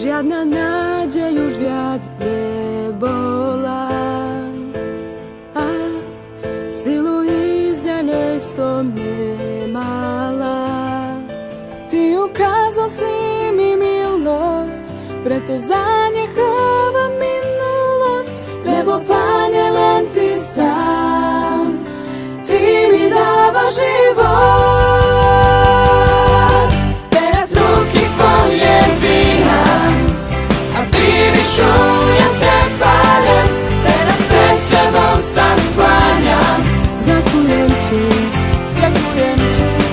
Žiadna nádej už viac nebola. A silu ísť ďalej som nemala. Ty ukázal si mi milosť Preto zanechávam minulosť Lebo Pane len Ty sám. Ty mi dávaš život. It's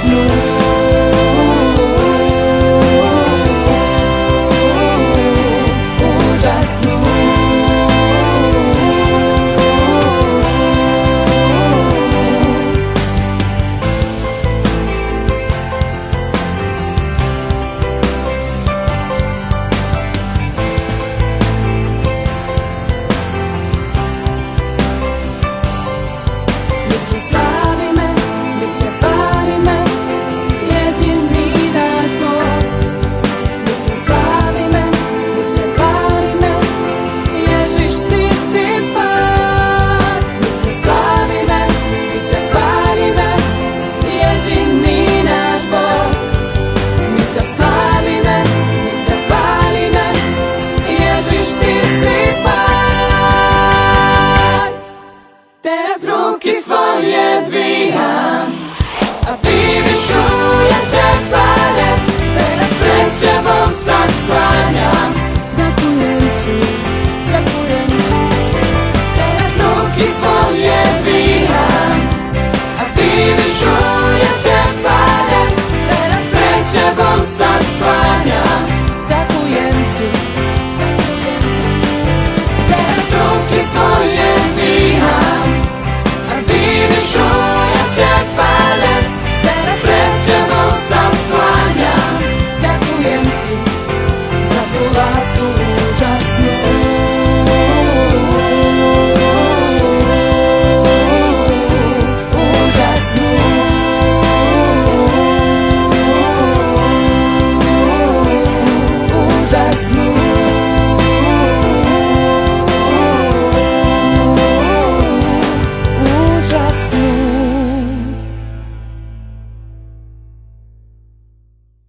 сну. Ужасну. swoje dvíham A ty vyšujem, že pále, teraz pred tebou sa skláňam